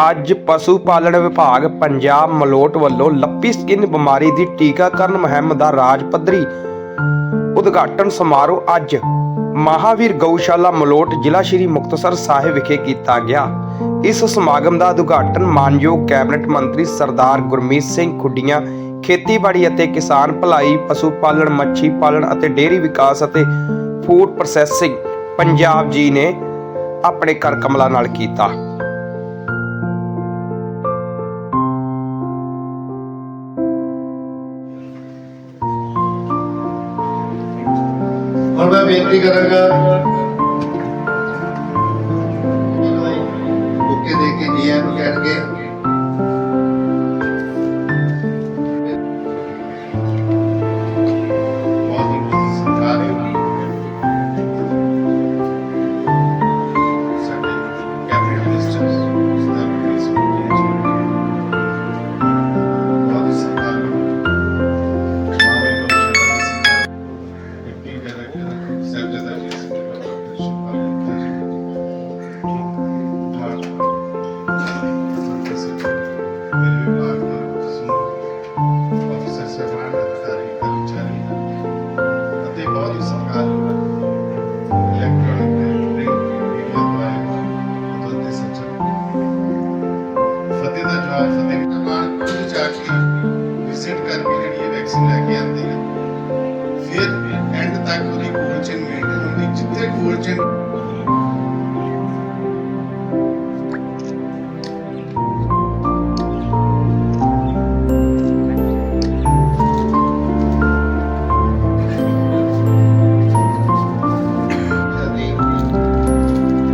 ਅੱਜ ਪਸ਼ੂ ਪਾਲਣ ਵਿਭਾਗ ਪੰਜਾਬ ਮਲੋਟ ਵੱਲੋਂ ਲੱਪੀ ਸਕਿਨ ਬਿਮਾਰੀ ਦੀ ਟੀਕਾਕਰਨ ਮੁਹਿੰਮ ਦਾ ਰਾਜ ਪੱਧਰੀ ਉਦਘਾਟਨ ਸਮਾਰੋਹ ਅੱਜ। ਮਹਾਵੀਰ ਗਊਸ਼ਾਲਾ ਮਲੋਟ ਜ਼ਿਲ੍ਹਾ ਸ਼੍ਰੀ ਮੁਕਤਸਰ ਸਾਹਿਬ ਵਿਖੇ ਕੀਤਾ ਗਿਆ। ਇਸ ਸਮਾਗਮ ਦਾ ਉਦਘਾਟਨ ਮਾਨਯੋਗ ਕੈਬਨਿਟ ਮੰਤਰੀ ਸਰਦਾਰ ਗੁਰਮੀਤ ਸਿੰਘ ਖੁੱਡੀਆਂ, ਖੇਤੀਬਾੜੀ ਅਤੇ ਕਿਸਾਨ ਭਲਾਈ, ਪਸ਼ੂ ਪਾਲਣ, ਮੱਛੀ ਪਾਲਣ ਅਤੇ ਡੇਅਰੀ ਵਿਕਾਸ ਅਤੇ ਫੂਡ ਪ੍ਰੋਸੈਸਿੰਗ ਪੰਜਾਬ ਜੀ ਨੇ ਆਪਣੇ ਕਰ ਕਮਲਾਂ ਨਾਲ ਕੀਤਾ। ਹੁਣ ਮੈਂ ਜਿਹੜੀ ਲੈ ਕੇ ਆਉਂਦੇ ਆ। ਫਿਰ ਐਂਡ ਤੱਕ ਉਹਦੀ ਕੋਲ ਚੇਨ ਮੇਨਟੇਨ ਹੁੰਦੀ। ਜਿੱਥੇ ਕੋਲ ਚੇਨ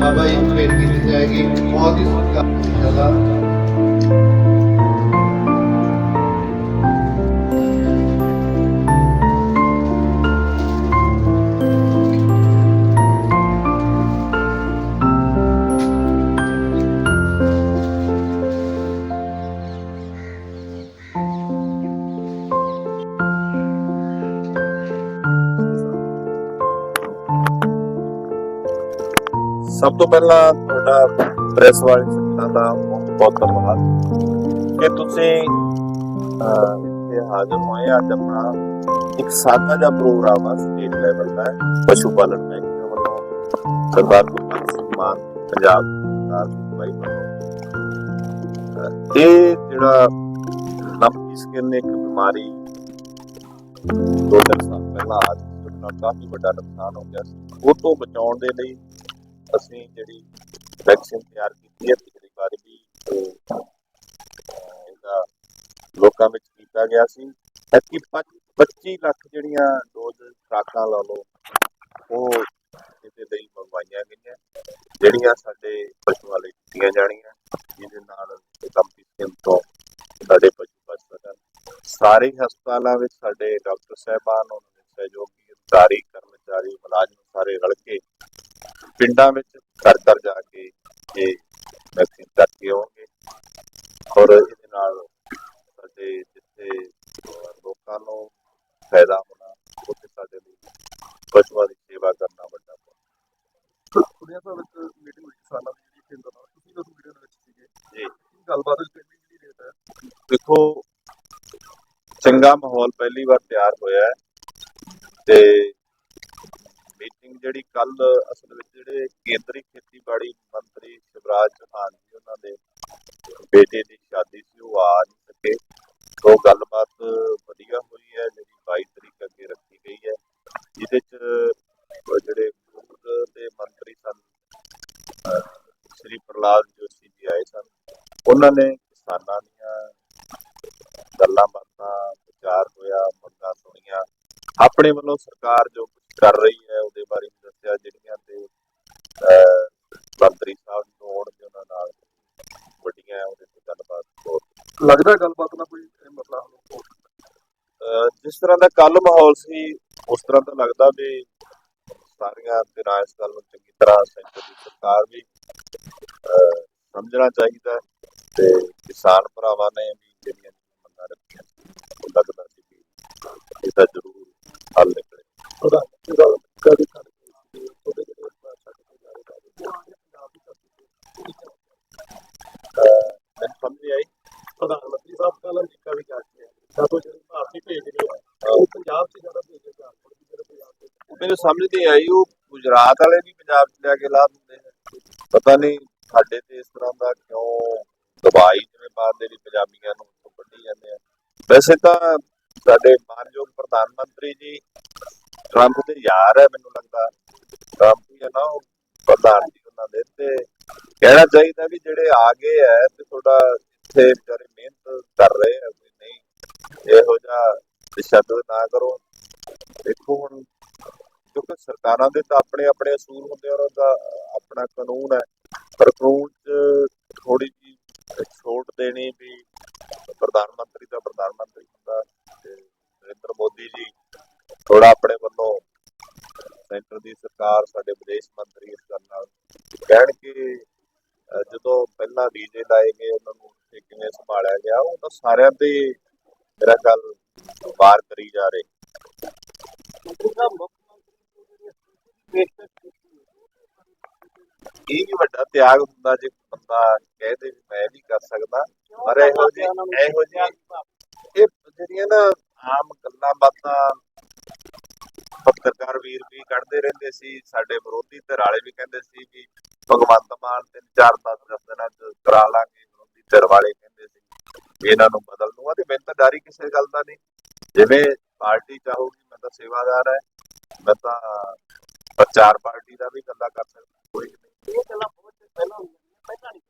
ਬਾਬਾ ਜੀ ਨੂੰ ਬੇਨਤੀ ਕੀਤੀ ਜਾਏਗੀ। ਬਹੁਤ ਹੀ ਸਤਿਕਾਰ ਇਨਸ਼ਾਅੱਲਾ ਸਭ ਤੋਂ ਪਹਿਲਾਂ ਤੁਹਾਡਾ ਪ੍ਰੈਸ ਵਾਲੇ ਸੰਗਤਾਂ ਦਾ ਬਹੁਤ ਧੰਨਵਾਦ। ਕਿ ਤੁਸੀਂ ਇੱਥੇ ਹਾਜ਼ਰ ਹੋਏ। ਅੱਜ ਆਪਣਾ ਇੱਕ ਸਾਦਾ ਜਿਹਾ ਪ੍ਰੋਗਰਾਮ ਆ ਸਟੇਟ ਲੈਵਲ ਦਾ। ਪਸ਼ੂ ਪਾਲਣ ਮਹਿਕਮੇ ਵੱਲੋਂ ਸਰਦਾਰ ਗੁਰਮੀਤ ਸਿੰਘ ਮਾਨ, ਪੰਜਾਬ ਸਰਕਾਰ ਦੀ ਵੱਲੋਂ। ਇਹ ਜਿਹੜਾ ਲੰਪੀ ਸਕਿਨ ਇੱਕ ਬਿਮਾਰੀ ਦੋ ਤਿੰਨ ਸਾਲ ਪਹਿਲਾਂ ਆ ਕਾਫੀ ਵੱਡਾ ਨੁਕਸਾਨ ਹੋ ਗਿਆ ਸੀ। ਉਹ ਤੋਂ ਬਚਾਉਣ ਦੇ ਲਈ ਅਸੀਂ ਜਿਹੜੀ ਵੈਕਸੀਨ ਤਿਆਰ ਕੀਤੀ ਹੈ, ਪਿਛਲੀ ਵਾਰ ਵੀ ਇਹਦਾ ਲੋਕਾਂ ਵਿੱਚ ਕੀਤਾ ਗਿਆ ਸੀ। ਐਤਕੀ 25 ਲੱਖ ਜਿਹੜੀਆਂ ਡੋਜ਼ ਖੁਰਾਕਾਂ ਲਾ ਲਓ, ਉਹ ਇਹਦੇ ਲਈ ਮੰਗਵਾਈਆਂ ਗਈਆਂ, ਜਿਹੜੀਆਂ ਸਾਡੇ ਪਸ਼ੂਆਂ ਲਈ ਦਿੱਤੀਆਂ ਜਾਣੀਆਂ, ਜਿਹਦੇ ਨਾਲ ਲੰਪੀ ਸਕਿਨ ਤੋਂ ਸਾਡੇ ਪਸ਼ੂ ਬਚ ਸਕਣ। ਸਾਰੇ ਹਸਪਤਾਲਾਂ ਵਿੱਚ ਸਾਡੇ ਡਾਕਟਰ ਸਾਹਿਬਾਨ, ਉਹਨਾਂ ਦੇ ਸਹਿਯੋਗੀ, ਅਧਿਕਾਰੀ, ਕਰਮਚਾਰੀ, ਮੁਲਾਜ਼ਮ ਸਾਰੇ ਰਲ ਕੇ ਪਿੰਡਾਂ ਵਿੱਚ ਘਰ ਘਰ ਜਾ ਕੇ ਇਹ ਵੈਕਸੀਨ ਕਰਕੇ ਆਉਣਗੇ। ਔਰ ਇਹਦੇ ਨਾਲ ਸਾਡੇ ਜਿੱਥੇ ਲੋਕਾਂ ਨੂੰ ਫਾਇਦਾ ਹੋਣਾ ਉੱਥੇ ਸਾਡੇ ਲਈ ਪਸ਼ੂਆਂ ਦੀ ਸੇਵਾ ਕਰਨਾ ਵੱਡਾ ਕੁੜੀਆਂ ਸਾਹਿਬ ਵਿੱਚ ਮੀਟਿੰਗ ਹੋਈ ਕਿਸਾਨਾਂ ਦੀ ਜਿਹੜੀ ਕੇਂਦਰ ਨਾਲ। ਤੁਸੀਂ ਉਸ ਮੀਟਿੰਗ ਦੇ ਵਿੱਚ ਸੀਗੇ। ਜੀ। ਗੱਲਬਾਤ ਹੋਈ ਕਿੰਨੀ ਜਿਹੜੀ ਰੇਟ ਹੈ? ਦੇਖੋ ਚੰਗਾ ਮਾਹੌਲ ਪਹਿਲੀ ਵਾਰ ਤਿਆਰ ਹੋਇਆ ਹੈ ਤੇ ਜਿਹੜੀ ਕੱਲ ਅਸਲ ਵਿੱਚ ਜਿਹੜੇ ਕੇਂਦਰੀ ਖੇਤੀਬਾੜੀ ਮੰਤਰੀ ਸ਼ਿਵਰਾਜ ਚੌਹਾਨ ਜੀ, ਉਹਨਾਂ ਦੇ ਬੇਟੇ ਦੀ ਸ਼ਾਦੀ ਸੀ, ਉਹ ਆ ਨਹੀਂ ਸਕੇ। ਉਹ ਗੱਲਬਾਤ ਵਧੀਆ ਹੋਈ ਹੈ, ਜਿਹੜੀ 22 ਤਰੀਕ ਅੱਗੇ ਰੱਖੀ ਗਈ ਹੈ, ਜਿਹਦੇ ਚ ਜਿਹੜੇ ਫੂਡ ਦੇ ਮੰਤਰੀ ਸਨ ਸ਼੍ਰੀ ਪ੍ਰਲਾਦ ਜੋਸ਼ੀ ਜੀ ਆਏ ਸਨ। ਉਹਨਾਂ ਨੇ ਕਿਸਾਨਾਂ ਦੀਆਂ ਗੱਲਾਂ ਬਾਤਾਂ ਵਿਚਾਰ ਹੋਇਆ, ਮੰਗਾਂ ਸੁਣੀਆਂ। ਆਪਣੇ ਵੱਲੋਂ ਸਰਕਾਰ ਜੋ ਕੁਝ ਕਰ ਰਹੀ ਹੈ, ਉਹਦੇ ਬਾਰੇ ਵੀ ਦੱਸਿਆ ਜਿਹੜੀਆਂ ਤੇ ਮੰਤਰੀ ਸਾਹਿਬ ਨੂੰ ਹੋਣਗੇ ਉਹਨਾਂ ਨਾਲ। ਵੱਡੀਆਂ ਉਹਦੇ ਤੇ ਗੱਲਬਾਤ ਲੱਗਦਾ ਗੱਲਬਾਤ ਨਾਲ ਕੋਈ ਮਸਲਾ ਹੱਲ ਹੋ ਸਕਦਾ। ਜਿਸ ਤਰ੍ਹਾਂ ਦਾ ਕੱਲ ਮਾਹੌਲ ਸੀ ਉਸ ਤਰ੍ਹਾਂ ਤਾਂ ਲੱਗਦਾ ਵੀ ਸਾਰੀਆਂ ਧਿਰਾਂ ਇਸ ਗੱਲ ਨੂੰ ਚੰਗੀ ਤਰ੍ਹਾਂ ਸੈਂਟਰ ਦੀ ਸਰਕਾਰ ਵੀ ਸਮਝਣਾ ਚਾਹੀਦਾ ਤੇ ਕਿਸਾਨ ਭਰਾਵਾਂ ਨੇ ਵੀ ਜਿਹੜੀਆਂ ਮੰਗਾਂ ਰੱਖੀਆਂ ਉਹ ਲੱਗਦਾ ਸੀ ਕਿ ਇਹਦਾ ਜ਼ਰੂਰ ਹੱਲ ਨਿਕਲੇ। ਉਹਦਾ ਕਦੇ ਕਰ ਉਹਦੇ ਜਿਹੜੇ ਸਾਡੇ ਪੰਜਾਬ ਦੀ ਧਰਤੀ ਤੇ, ਪੰਜਾਬ ਦੀ ਧਰਤੀ ਤੇ, ਅਹ ਸਾਬਕਾ ਅਮਰੀਕਾ ਵੀ ਜਾ ਕੇ ਜਦੋਂ ਜਿਹੜੇ ਭਾਰਤੀ ਭੇਜ ਰਹੇ ਆ ਉਹ ਪੰਜਾਬ 'ਚ ਜ਼ਿਆਦਾ ਭੇਜੇ ਜਾ ਜਿਹੜੇ ਪੰਜਾਬ ਦੇ ਮੈਨੂੰ ਸਮਝ ਨਹੀਂ ਆਈ, ਉਹ ਗੁਜਰਾਤ ਵਾਲੇ ਵੀ ਪੰਜਾਬ 'ਚ ਲਿਆ ਕੇ ਲਾ ਦਿੰਦੇ ਨੇ। ਪਤਾ ਨਹੀਂ ਸਾਡੇ ਤੇ ਇਸ ਤਰ੍ਹਾਂ ਦਾ ਕਿਉਂ ਦਬਾਈ ਜਿਵੇਂ ਬਾਹਰ ਦੇ ਪੰਜਾਬੀਆਂ ਨੂੰ ਉੱਥੋਂ ਕੱਢੀ ਜਾਂਦੇ ਆ। ਵੈਸੇ ਤਾਂ ਸਾਡੇ ਮਾਨਯੋਗ ਪ੍ਰਧਾਨ ਮੰਤਰੀ ਜੀ ਟਰੰਪ ਦੇ ਯਾਰ ਹੈ ਮੈਨੂੰ ਲੱਗਦਾ। ਟਰੰਪ ਹੀ ਹੈ ਨਾ, ਉਹ ਪ੍ਰਧਾਨ ਜੀ ਉਹਨਾਂ ਦੇ ਤੇ ਕਹਿਣਾ ਚਾਹੀਦਾ ਵੀ ਜਿਹੜੇ ਆ ਗਏ ਹੈ ਤੇ ਥੋੜਾ ਇੱਥੇ ਵਿਚਾਰੇ ਮਿਹਨਤ ਕਰ ਰਹੇ ਆ, ਵੀ ਨਹੀਂ, ਇਹੋ ਜਿਹਾ ਤਸ਼ੱਦਦ ਨਾ ਕਰੋ। ਦੇਖੋ ਹੁਣ ਕਿਉਂਕਿ ਸਰਕਾਰਾਂ ਦੇ ਤਾਂ ਆਪਣੇ ਆਪਣੇ ਅਸੂਲ ਹੁੰਦੇ ਉਹਨਾਂ ਦਾ ਆਪਣਾ ਕਾਨੂੰਨ ਹੈ। ਪਰ ਕਾਨੂੰਨ 'ਚ ਥੋੜੀ ਜੀ ਛੋਟ ਦੇਣੀ ਵੀ ਪ੍ਰਧਾਨ ਮੰਤਰੀ ਦਾ ਪ੍ਰਧਾਨ ਮੰਤਰੀ ਹੁੰਦਾ ਨਰਿੰਦਰ ਮੋਦੀ ਜੀ ਥੋੜਾ ਆਪਣੇ ਵੱਲੋਂ ਸੈਂਟਰ ਦੀ ਸਰਕਾਰ, ਸਾਡੇ ਵਿਦੇਸ਼ ਮੰਤਰੀ ਇਸ ਗੱਲ ਨਾਲ ਕਹਿਣ ਕਿ ਜਦੋਂ ਪਹਿਲਾਂ ਵੀਜ਼ੇ ਲਾਏ ਗਏ, ਉਹਨਾਂ ਨੂੰ ਕਿਵੇਂ ਸੰਭਾਲਿਆ ਗਿਆ, ਉਹ ਤਾਂ ਸਾਰਿਆਂ ਤੇ ਮੇਰਾ ਗੱਲ ਵਾਰ ਕਰੀ ਜਾ ਰਹੇ। ਇਹ ਵੀ ਵੱਡਾ ਤਿਆਗ ਹੁੰਦਾ ਜੇ ਬੰਦਾ ਕਹਦੇ ਵੀ ਮੈਂ ਵੀ ਕਰ ਸਕਦਾ ਪਰ ਇਹੋ ਜਿਹੀ ਇਹੋ ਜਿਹੀ ਇਹ ਜਿਹੜੀਆਂ ਨਾ ਆਮ ਗੱਲਾਂ ਬਾਤਾਂ ਪੱਤਰਕਾਰ ਵੀਰ ਵੀ ਕੱਢਦੇ ਰਹਿੰਦੇ ਸੀ ਸਾਡੇ ਵਿਰੋਧੀ ਧਿਰ ਵਾਲੇ ਵੀ ਕਹਿੰਦੇ ਸੀ ਵੀ ਭਗਵੰਤ ਮਾਨ ਤਿੰਨ ਚਾਰ ਦਸ ਦਸ ਦਿਨਾਂ ਚ ਕਰਾ ਲਾਂਗੇ ਵਿਰੋਧੀ ਧਿਰ ਵਾਲੇ ਕਹਿੰਦੇ ਸੀ ਇਹਨਾਂ ਨੂੰ ਬਦਲ ਦੂੰਗਾ ਤੇ ਮੈਨੂੰ ਤਾਂ ਡਰ ਹੀ ਕਿਸੇ ਗੱਲ ਦਾ ਨਹੀਂ। ਜਿਵੇਂ ਪਾਰਟੀ ਚਾਹੂਗੀ ਮੈਂ ਤਾਂ ਸੇਵਾਦਾਰ ਹੈ ਮੈਂ ਤਾਂ ਪ੍ਰਚਾਰ ਪਾਰਟੀ ਦਾ ਵੀ ਗੱਲਾਂ ਕਰ ਸਕਦਾ। ਕੋਈ ਨਹੀਂ ਇਹ ਗੱਲਾਂ ਬਹੁਤ ਪਹਿਲਾਂ ਹੋਈਆਂ ਪਹਿਲਾਂ ਨਹੀਂ